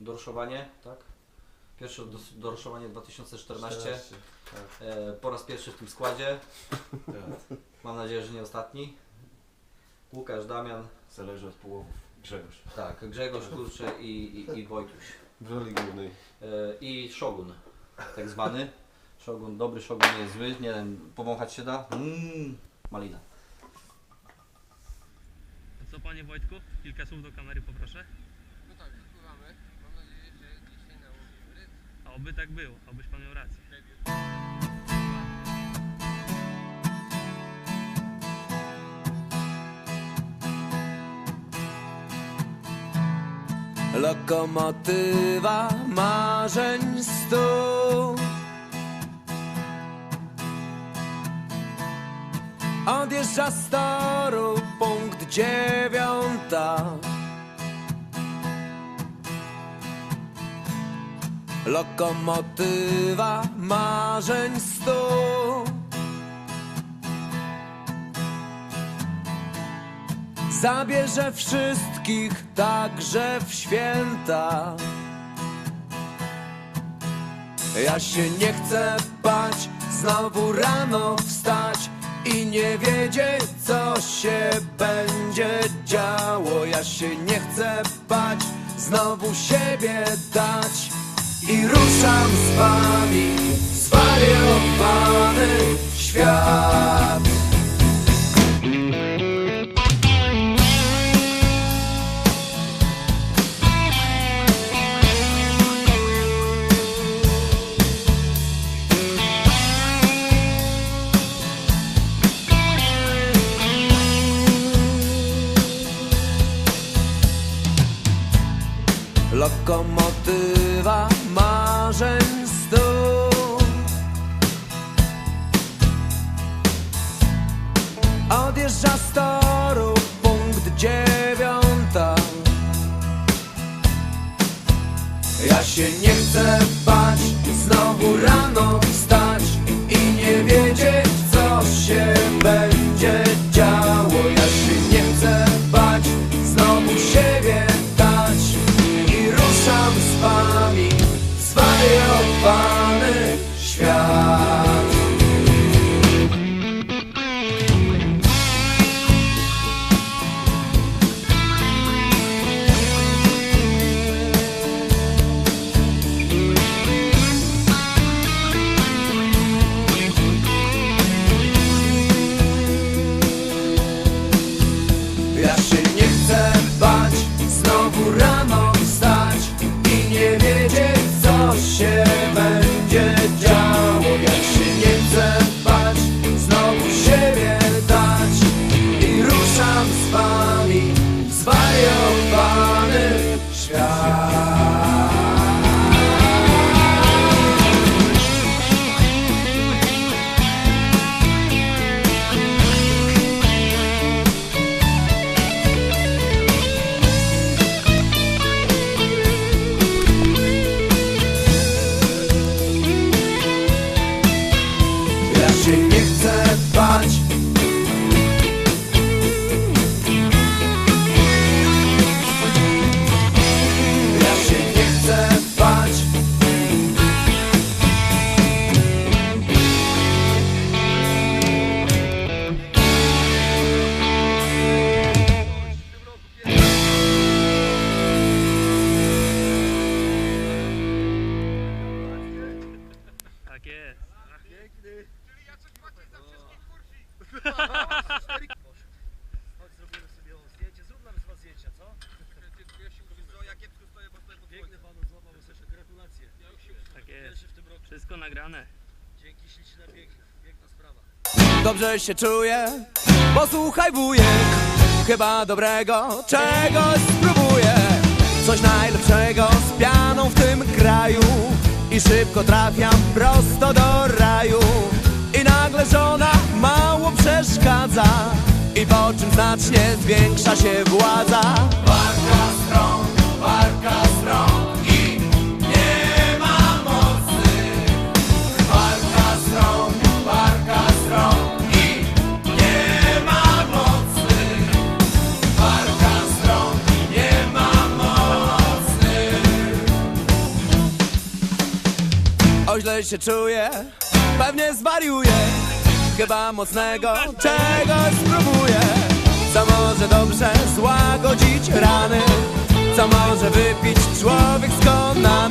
doroszowanie, tak? Pierwsze dos- doroszowanie 2014. 14, Tak, E, po raz pierwszy w tym składzie. tak. Mam nadzieję, że nie ostatni. Łukasz, Damian, Zależy od połowów. Grzegorz. tak, Grzegorz, Kurcze i, i, i Wojtuś. W roli głównej. E, I Shogun, tak zwany. Shogun, dobry Shogun nie jest zły, nie wiem, powąchać się da? Mmm, malina. Co panie Wojtku? Kilka słów do kamery poproszę. No tak, pływamy. Mam nadzieję, że dzisiaj nałowimy ryb. A oby tak było, obyś pan miał rację. Lokomotywa marzeń stu Odjeżdża z toru punkt dziewiąta Lokomotywa marzeń stu. Zabierze wszystkich także w święta. Ja się nie chcę bać Znowu rano wstać I nie wiedzieć co się będzie działo. Ja się nie chcę bać Znowu siebie dać I ruszam z Lokomotywa marzeń stu Odjeżdża z toru punkt dziewiąta. Ja się nie chcę bać Znowu rano Chodź, zrobimy sobie zdjęcie. Zrób nam dwa zdjęcia, co? Piękny panu złamał Sesza. Gratulacje. Tak jest. W tym roku. Wszystko nagrane. Dzięki śliczne piękne. Piękna sprawa. Dobrze się czuję, posłuchaj wujek Chyba dobrego czegoś spróbuję Coś najlepszego z pianą w tym kraju I szybko trafiam prosto do raju nagle żona mało przeszkadza I po czym znacznie zwiększa się władza. Warka stron, się czuję Pewnie zwariuję. Chyba mocnego czegoś spróbuję. Co może dobrze złagodzić rany? Co może wypić człowiek skonany